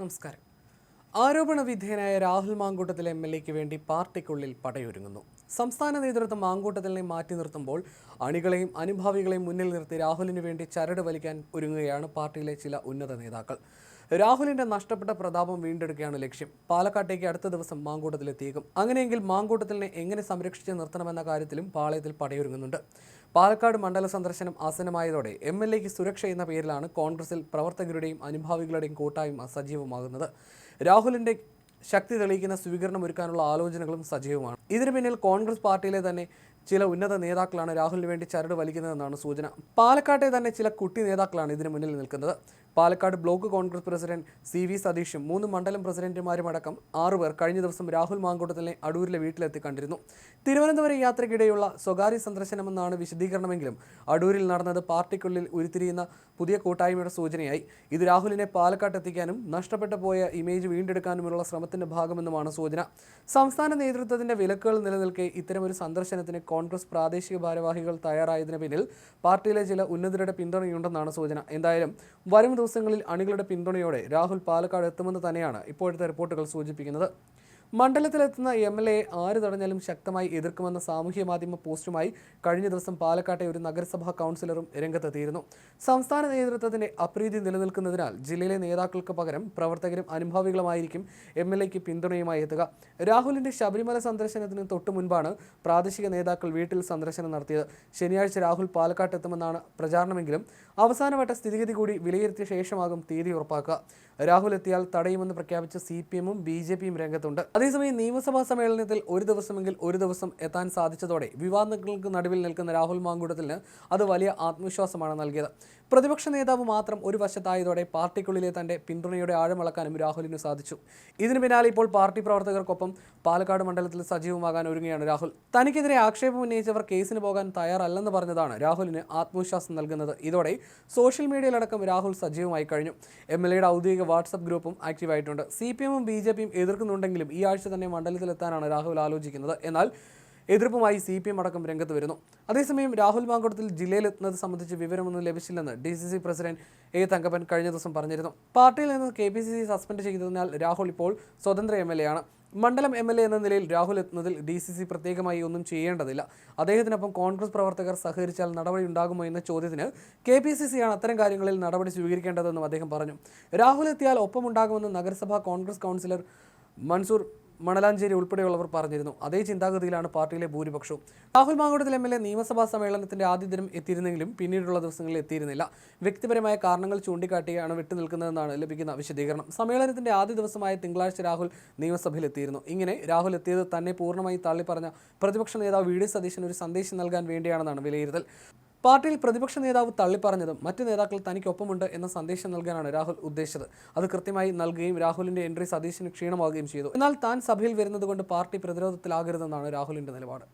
നമസ്കാരം. ആരോപണ വിധേയനായ രാഹുൽ മാങ്കൂട്ടത്തിൽ എം എൽ എക്ക് വേണ്ടി പാർട്ടിക്കുള്ളിൽ പടയൊരുങ്ങുന്നു. സംസ്ഥാന നേതൃത്വം മാങ്കൂട്ടത്തിനെ മാറ്റി നിർത്തുമ്പോൾ അണികളെയും അനുഭാവികളെയും മുന്നിൽ നിർത്തി രാഹുലിന് വേണ്ടി ചരട് വലിക്കാൻ ഒരുങ്ങുകയാണ് പാർട്ടിയിലെ ചില ഉന്നത നേതാക്കൾ. രാഹുലിന്റെ നഷ്ടപ്പെട്ട പ്രതാപം വീണ്ടെടുക്കുകയാണ് ലക്ഷ്യം. പാലക്കാട്ടേക്ക് അടുത്ത ദിവസം മാങ്കൂട്ടത്തിലെത്തിയേക്കും. അങ്ങനെയെങ്കിൽ മാങ്കൂട്ടത്തിനെ എങ്ങനെ സംരക്ഷിച്ച് നിർത്തണമെന്ന കാര്യത്തിലും പാളയത്തിൽ പടയൊരുങ്ങുന്നുണ്ട്. പാലക്കാട് മണ്ഡല സന്ദർശനം ആസന്നമായതോടെ എം എൽ എക്ക് സുരക്ഷ എന്ന പേരിലാണ് കോൺഗ്രസിൽ പ്രവർത്തകരുടെയും അനുഭാവികളുടെയും കൂട്ടായ്മ സജീവമാകുന്നത്. രാഹുലിന്റെ ശക്തി തെളിയിക്കുന്ന സ്വീകരണം ഒരുക്കാനുള്ള ആലോചനകളും സജീവമാണ്. ഇതിനു പിന്നിൽ കോൺഗ്രസ് പാർട്ടിയിലെ തന്നെ ചില ഉന്നത നേതാക്കളാണ് രാഹുലിന് വേണ്ടി ചരട് വലിക്കുന്നതെന്നാണ് സൂചന. പാലക്കാട്ടെ തന്നെ ചില കുട്ടി നേതാക്കളാണ് ഇതിന് മുന്നിൽ നിൽക്കുന്നത്. Palakkad block Congress president C V സതീഷും മൂന്ന് മണ്ഡലം പ്രസിഡന്റുമാരും അടക്കം ആറുപേർ കഴിഞ്ഞ ദിവസം രാഹുൽ മാങ്കൂട്ടത്തിലെ അടൂരിലെ വീട്ടിലെത്തി കണ്ടിരുന്നു. തിരുവനന്തപുരം യാത്രയ്ക്കിടെയുള്ള സ്വകാര്യ സന്ദർശനമെന്നാണ് വിശദീകരണമെങ്കിലും അടൂരിൽ നടന്നത് പാർട്ടിക്കുള്ളിൽ ഉരുത്തിരിയുന്ന പുതിയ കൂട്ടായ്മയുടെ സൂചനയായി. ഇത് രാഹുലിനെ പാലക്കാട്ട് എത്തിക്കാനും നഷ്ടപ്പെട്ടു പോയ ഇമേജ് വീണ്ടെടുക്കാനുമുള്ള ശ്രമത്തിന്റെ ഭാഗമെന്നുമാണ് സൂചന. സംസ്ഥാന നേതൃത്വത്തിന്റെ വിലക്കുകൾ നിലനിൽക്കെ ഇത്തരമൊരു സന്ദർശനത്തിന് കോൺഗ്രസ് പ്രാദേശിക ഭാരവാഹികൾ തയ്യാറായതിനു പിന്നിൽ പാർട്ടിയിലെ ചില ഉന്നതരുടെ പിന്തുണയുണ്ടെന്നാണ് സൂചന. എന്തായാലും വരും ദിവസങ്ങളിൽ അണികളുടെ പിന്തുണയോടെ രാഹുൽ പാലക്കാട് എത്തുമെന്ന് തന്നെയാണ് ഇപ്പോഴത്തെ റിപ്പോർട്ടുകൾ സൂചിപ്പിക്കുന്നത്. മണ്ഡലത്തിലെത്തുന്ന എം എൽ എ ആര് തടഞ്ഞാലും ശക്തമായി എതിർക്കുമെന്ന സാമൂഹ്യ മാധ്യമ പോസ്റ്റുമായി കഴിഞ്ഞ ദിവസം പാലക്കാട്ടെ ഒരു നഗരസഭാ കൗൺസിലറും രംഗത്തെത്തിയിരുന്നു. സംസ്ഥാന നേതൃത്വത്തിന്റെ അപ്രീതി നിലനിൽക്കുന്നതിനാൽ ജില്ലയിലെ നേതാക്കൾക്ക് പകരം പ്രവർത്തകരും അനുഭാവികളുമായിരിക്കും എം എൽ എക്ക് പിന്തുണയുമായി എത്തുക. രാഹുലിന്റെ ശബരിമല സന്ദർശനത്തിന് തൊട്ടു മുൻപാണ് പ്രാദേശിക നേതാക്കൾ വീട്ടിൽ സന്ദർശനം നടത്തിയത്. ശനിയാഴ്ച രാഹുൽ പാലക്കാട്ട് എത്തുമെന്നാണ് പ്രചാരണമെങ്കിലും അവസാനവട്ട സ്ഥിതിഗതി കൂടി വിലയിരുത്തിയ ശേഷമാകും തീയതി ഉറപ്പാക്കുക. രാഹുൽ എത്തിയാൽ തടയുമെന്ന് പ്രഖ്യാപിച്ച് സി പി എമ്മും ബി ജെ പിയും രംഗത്തുണ്ട്. അതേസമയം നിയമസഭാ സമ്മേളനത്തിൽ ഒരു ദിവസമെങ്കിൽ ഒരു ദിവസം എത്താൻ സാധിച്ചതോടെ വിവാദങ്ങൾക്ക് നടുവിൽ നിൽക്കുന്ന രാഹുൽ മാങ്കൂട്ടത്തിന് അത് വലിയ ആത്മവിശ്വാസമാണ് നൽകിയത്. പ്രതിപക്ഷ നേതാവ് മാത്രം ഒരു വശത്തായതോടെ പാർട്ടിക്കുള്ളിലെ തന്റെ പിന്തുണയുടെ ആഴമളക്കാനും രാഹുലിന് സാധിച്ചു. ഇതിന് പിന്നാലെ ഇപ്പോൾ പാർട്ടി പ്രവർത്തകർക്കൊപ്പം പാലക്കാട് മണ്ഡലത്തിൽ സജീവമാകാൻ ഒരുങ്ങുകയാണ് രാഹുൽ. തനിക്കെതിരെ ആക്ഷേപം ഉന്നയിച്ചവർ കേസിന് പോകാൻ തയ്യാറല്ലെന്ന് പറഞ്ഞതാണ് രാഹുലിന് ആത്മവിശ്വാസം നൽകുന്നത്. ഇതോടെ സോഷ്യൽ മീഡിയയിലടക്കം രാഹുൽ സജീവമായി കഴിഞ്ഞു. എം എൽ ഔദ്യോഗിക വാട്സപ്പ് ഗ്രൂപ്പും ആക്റ്റീവായിട്ടുണ്ട്. സി പി എമ്മും ബി ജെ പിയും എതിർക്കുന്നുണ്ടെങ്കിലും ഈ ആഴ്ച തന്നെ മണ്ഡലത്തിലെത്താനാണ് രാഹുൽ ആലോചിക്കുന്നത്. എന്നാൽ എതിർപ്പുമായി സി പി എം അടക്കം രംഗത്ത് വരുന്നു. അതേസമയം രാഹുൽ മാങ്കുടത്തിൽ ജില്ലയിലെത്തുന്നത് സംബന്ധിച്ച് വിവരമൊന്നും ലഭിച്ചില്ലെന്ന് D C C president A Thankappan കഴിഞ്ഞ ദിവസം പറഞ്ഞിരുന്നു. പാർട്ടിയിൽ നിന്ന് K P C C suspend ചെയ്തതിനാൽ രാഹുൽ ഇപ്പോൾ സ്വതന്ത്ര എം എൽ എ ആണ്. മണ്ഡലം എം എൽ എ എന്ന നിലയിൽ രാഹുൽ എത്തുന്നതിൽ ഡി സി സി പ്രത്യേകമായി ഒന്നും ചെയ്യേണ്ടതില്ല. അദ്ദേഹത്തിനൊപ്പം കോൺഗ്രസ് പ്രവർത്തകർ സഹകരിച്ചാൽ നടപടി ഉണ്ടാകുമോ എന്ന ചോദ്യത്തിന് കെ പി സി സിയാണ് അത്തരം കാര്യങ്ങളിൽ നടപടി സ്വീകരിക്കേണ്ടതെന്നും അദ്ദേഹം പറഞ്ഞു. രാഹുൽ എത്തിയാൽ ഒപ്പമുണ്ടാകുമെന്ന് നഗരസഭാ കോൺഗ്രസ് കൗൺസിലർ മൻസൂർ മണലാഞ്ചേരി ഉൾപ്പെടെയുള്ളവർ പറഞ്ഞിരുന്നു. അതേ ചിന്താഗതിയിലാണ് പാർട്ടിയിലെ ഭൂരിപക്ഷവും. Rahul Mankoottathil M L A നിയമസഭാ സമ്മേളനത്തിന്റെ ആദ്യ ദിനം എത്തിയിരുന്നെങ്കിലും പിന്നീടുള്ള ദിവസങ്ങളിൽ എത്തിയിരുന്നില്ല. വ്യക്തിപരമായ കാരണങ്ങൾ ചൂണ്ടിക്കാട്ടിയാണ് വിട്ടുനിൽക്കുന്നതെന്നാണ് ലഭിക്കുന്ന വിശദീകരണം. സമ്മേളനത്തിന്റെ ആദ്യ ദിവസമായ തിങ്കളാഴ്ച രാഹുൽ നിയമസഭയിൽ എത്തിയിരുന്നു. ഇങ്ങനെ രാഹുൽ എത്തിയത് തന്നെ പൂർണമായി തള്ളിപ്പറഞ്ഞ പ്രതിപക്ഷ നേതാവ് വി ഡി സതീശൻ ഒരു സന്ദേശം നൽകാൻ വേണ്ടിയാണെന്നാണ് വിലയിരുത്തൽ. പാർട്ടിയിൽ പ്രതിപക്ഷ നേതാവ് തള്ളിപ്പറഞ്ഞതും മറ്റ് നേതാക്കൾ തനിക്കൊപ്പമുണ്ട് എന്ന സന്ദേശം നൽകാനാണ് രാഹുൽ ഉദ്ദേശിച്ചത്. അത് കൃത്യമായി നൽകുകയും രാഹുലിന്റെ എൻട്രി സതീശന് ക്ഷീണമാവുകയും ചെയ്തു. എന്നാൽ താൻ സഭയിൽ വരുന്നതുകൊണ്ട് പാർട്ടി പ്രതിരോധത്തിലാകരുതെന്നാണ് രാഹുലിന്റെ നിലപാട്.